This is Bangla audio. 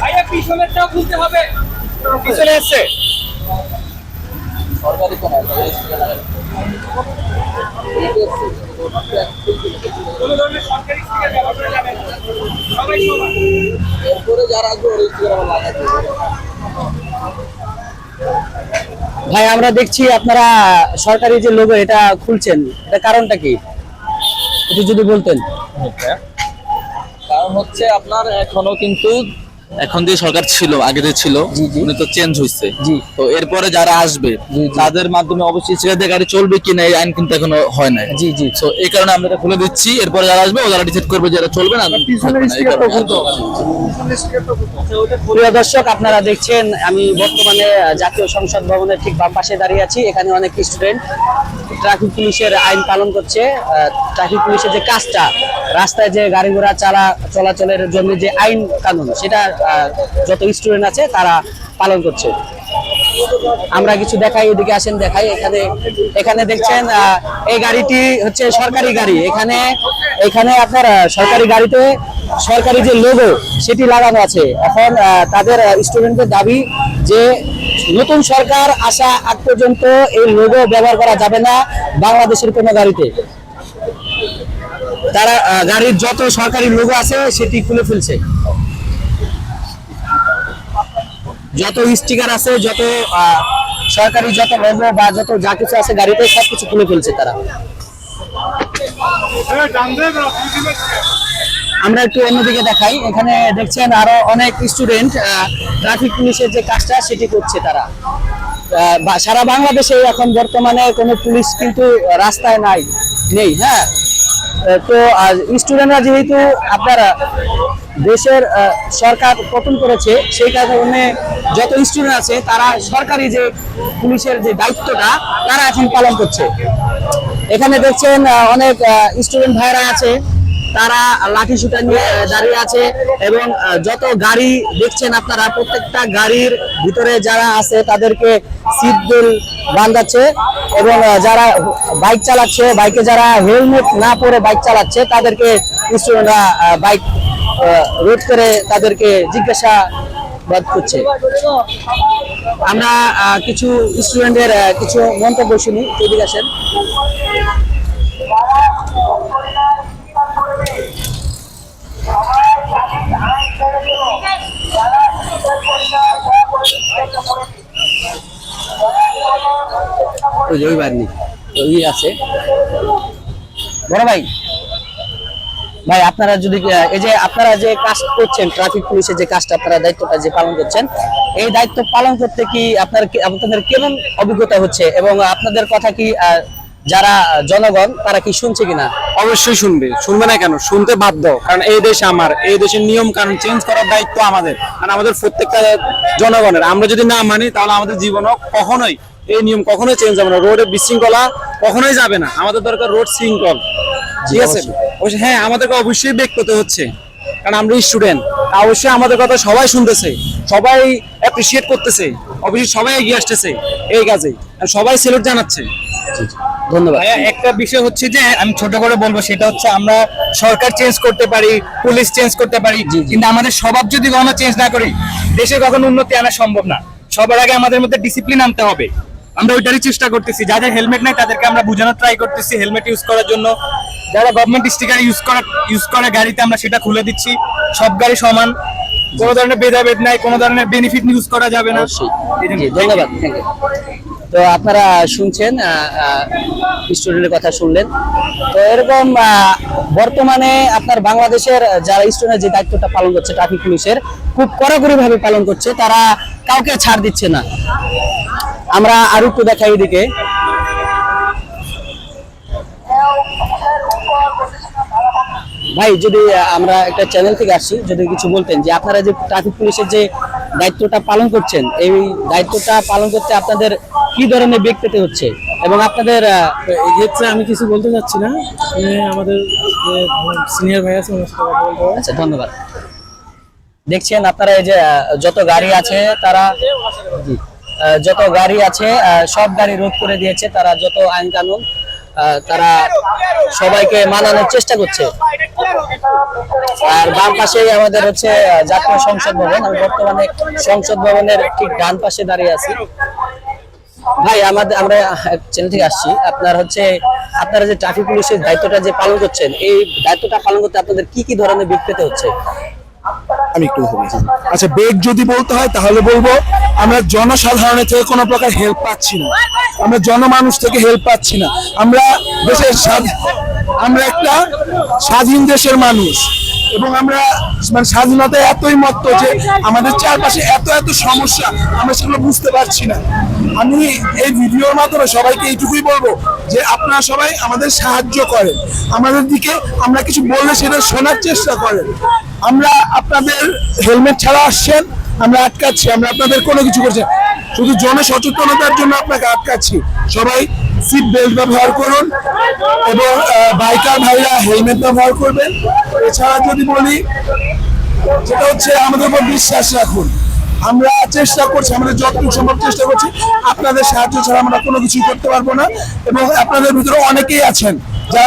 ভাইয়া পিছনেরটাও খুলতে হবে। পিছনে এসছে। সরকারি তো নয় এরপরে যারা আসবে। ভাই আমরা দেখছি আপনারা সরকারি যে লোগো এটা খুলছেন। এটা কারণটা কি? একটু যদি বলতেন। কারণ হচ্ছে আপনার এখনও কিন্তু এখন যে সরকার ছিল আগে যে ছিল। উনি তো চেঞ্জ হয়েছে তো এরপরে যারা আসবে। তাদের মাধ্যমে অবশ্যই সেখানে গাড়ি চলবে কিনা এই আইন কিন্তু এখনও হয় নাই। জি জি। তো এই কারণে আমরা এটা খুলে দিচ্ছি এরপরে যারা আসবে ওরা ডিসাইড করবে যারা চলবে না প্রিয় দর্শক আপনারা দেখছেন আমি বর্তমানে জাতীয় সংসদ ভবনের ঠিক বাম পাশে দাঁড়িয়ে আছি। এখানে অনেক স্টুডেন্ট। ট্রাফিক পুলিশের আইন পালন করছে। ট্রাফিক পুলিশের যে কাজটা রাস্তায় যে গাড়ি ঘোড়া চালা চলাচলের জন্য যে আইন কানুন সেটা যত স্টুডেন্ট আছে তারা পালন করছে। আমরা কিছু দেখাই, এদিকে আসেন, দেখাই। এখানে এখানে দেখছেন এই গাড়িটি হচ্ছে সরকারি গাড়ি। এখানে এখানে আপনার সরকারি গাড়িতে সরকারি যে লোগো সেটি লাগানো আছে। এখন তাদের স্টুডেন্টদের দাবি যে নতুন সরকার আসা আগ পর্যন্ত এই লোগো ব্যবহার করা যাবে না বাংলাদেশের কোনো গাড়িতে। তারা গাড়ির যত সরকারি লোগো আছে, সেটি খুলে ফেলছে। যত স্টিকার আছে, যত সরকারি যত লোগো বা যত যা কিছু আছে গাড়িতে সবকিছু খুলে ফেলছে তারা। আমরা একটু অন্যদিকে দেখাই। এখানে দেখছেন আরও অনেক স্টুডেন্ট ট্রাফিক পুলিশের যে কাজটা, সেটি করছে তারা। সারা বাংলাদেশে এখন বর্তমানে কোনো পুলিশ কিন্তু রাস্তায় নাই, নেই হ্যাঁ? তো স্টুডেন্টরা যেহেতু আপনারা দেশের সরকার পতন করেছে, সেই কারণে যত স্টুডেন্ট আছে, তারা সরকারি যে পুলিশের যে দায়িত্বটা, তারা এখন পালন করছে। এখানে দেখছেন অনেক স্টুডেন্ট ভাইরা আছে, তারা লাঠি সুটা নিয়ে দাঁড়িয়ে আছে এবং যত গাড়ি দেখছেন আপনারা, প্রত্যেকটা গাড়ির ভিতরে যারা আছে, তাদেরকে সিট বেল্ট বান্ধাচ্ছে এবং যারা বাইক চালাচ্ছে বাইকে যারা হেলমেট না পরে বাইক চালাচ্ছে, তাদেরকে স্টুডেন্টরা বাইক রোড করে তাদেরকে জিজ্ঞাসা জিজ্ঞাসাবাদ করছে। আমরা কিছু স্টুডেন্টের কিছু মন্তব্য শুনি। এদিকে আসেন। ওই আছে। বড় ভাই ভাই আপনারা যদি এই যে আপনারা যে কাজ করছেন ট্রাফিক পুলিশের যে কাজটা আপনারা দায়িত্বটা যে পালন করছেন এই দায়িত্ব পালন করতে কি আপনার আপনাদের কেমন অভিজ্ঞতা হচ্ছে? এবং আপনাদের কথা কি যারা জনগণ তারা কি শুনছে কিনা? অবশ্যই শুনবে। শুনবে না কেন? শুনতে বাধ্য। কারণ এই দেশ আমার এই দেশের নিয়ম কানুন চেঞ্জ করার দায়িত্ব আমাদের। কারণ আমাদের প্রত্যেকটা জনগণের। আমরা যদি না মানি তাহলে আমাদের জীবনও কখনোই এই নিয়ম কখনোই চেঞ্জ হবে না। রোডে বিশৃঙ্খলা কখনোই যাবে না। আমাদের দরকার রোড শৃঙ্খল। ঠিক আছে? হ্যাঁ আমাদেরকে অবশ্যই বেক করতে হচ্ছে। কারণ আমরা স্টুডেন্ট অবশ্যই আমাদের কথা সবাই শুনতেছে সবাই অ্যাপ্রিসিয়েট করতেছে অবশ্যই সবাই এগিয়ে আসতেছে এই কাজে সবাই সেলুট জানাচ্ছে। ধন্যবাদ। একটা বিষয় হচ্ছে যে আমি ছোট করে বলব সেটা হচ্ছে আমরা সরকার চেঞ্জ করতে পারি পুলিশ চেঞ্জ করতে পারি। কিন্তু আমাদের স্বভাব যদি কখনো চেঞ্জ না করি দেশে কখনো উন্নতি আনা সম্ভব না। সবার আগে আমাদের মধ্যে ডিসিপ্লিন আনতে হবে। আমরা ওইটারই চেষ্টা করতেছি। যাদের হেলমেট নাই তাদেরকে আমরা বোঝানোর ট্রাই করতেছি হেলমেট ইউজ করার জন্য। যারা গভর্নমেন্ট স্টিকার ইউজ করা ইউজ করে গাড়িতে আমরা সেটা খুলে দিচ্ছি। সব গাড়ি সমান। কোনো ধরনের ভেদাভেদ নাই কোনো ধরনের বেনিফিট ইউজ করা যাবে না। ধন্যবাদ তো আপনারা শুনছেন স্টুডেন্টের কথা শুনলেন। তো এরকম আহ, বর্তমানে আপনার বাংলাদেশের যারা স্টুডেন্ট যে দায়িত্বটা পালন করছে ট্রাফিক পুলিশের খুব কড়াকড়ি ভাবে পালন করছে। তারা কাউকে ছাড় দিচ্ছে না। আমরা আরও একটু দেখাই এদিকে। ভাই যদি আমরা একটা চ্যানেল থেকে আসছি যদি কিছু বলতেন যে আপনারা যে ট্রাফিক পুলিশের যে দায়িত্বটা পালন করছেন এই দায়িত্বটা পালন করতে আপনাদের কি ধরনের বেগ পেতে হচ্ছে? এবং আপনাদের এক্ষেত্রে আমি কিছু বলতে চাচ্ছি না। আমাদের সিনিয়র ভাই আছে আচ্ছা ধন্যবাদ। দেখছেন আপনারা এই যে যত গাড়ি আছে তারা জি, যত গাড়ি আছে সব গাড়ি রোধ করে দিয়েছে তারা যত আইন কানুন তারা সবাইকে মানানোর চেষ্টা করছে। আর বাম পাশেই আমাদের হচ্ছে জাতীয় সংসদ ভবন। আমি বর্তমানে সংসদ ভবনের ঠিক ডান পাশে দাঁড়িয়ে আছি। ভাই, আমাদের আমরা চ্যানেল থেকে আসছি। আপনার হচ্ছে, আপনারা যে ট্রাফিক পুলিশের দায়িত্বটা যে পালন করছেন, এই দায়িত্বটা পালন করতে আপনাদের কি কি ধরনের বেগ পেতে হচ্ছে? আমি একটু বলছি আচ্ছা বেগ যদি বলতে হয়, তাহলে বলব, আমরা জনসাধারণের থেকে কোনো প্রকার হেল্প পাচ্ছি না। আমরা জনমানুষ থেকে হেল্প পাচ্ছি না। আমরা দেশের আমরা একটা স্বাধীন দেশের মানুষ। এবং আমরা মানে স্বাধীনতায় এতই মত্ত যে আমাদের চারপাশে এত এত সমস্যা, আমরা সেগুলো বুঝতে পারছি না। আমি এই ভিডিওর মাধ্যমে সবাইকে এইটুকুই বলব যে আপনারা সবাই আমাদের সাহায্য করেন। আমাদের দিকে আমরা কিছু বললে সেটা শোনার চেষ্টা করেন। আমরা আপনাদের হেলমেট ছাড়া আসছেন, আমরা আটকাচ্ছি, আমরা আপনাদের কোনো কিছু করছি। শুধু জনসচেতনতার জন্য আপনাকে আটকাচ্ছি। সবাই সিট বেল্ট ব্যবহার করুন এবং বাইকার ভাইরা হেলমেট ব্যবহার করবেন। এছাড়া যদি বলি যেটা হচ্ছে আমাদের উপর বিশ্বাস রাখুন। আমরা চেষ্টা করছি, আমাদের যতটুকু সম্ভব চেষ্টা করছি, আপনাদের সাহায্য ছাড়া আমরা কোনো কিছুই করতে পারব না। এবং আপনাদের ভিতরে অনেকেই আছেন যারা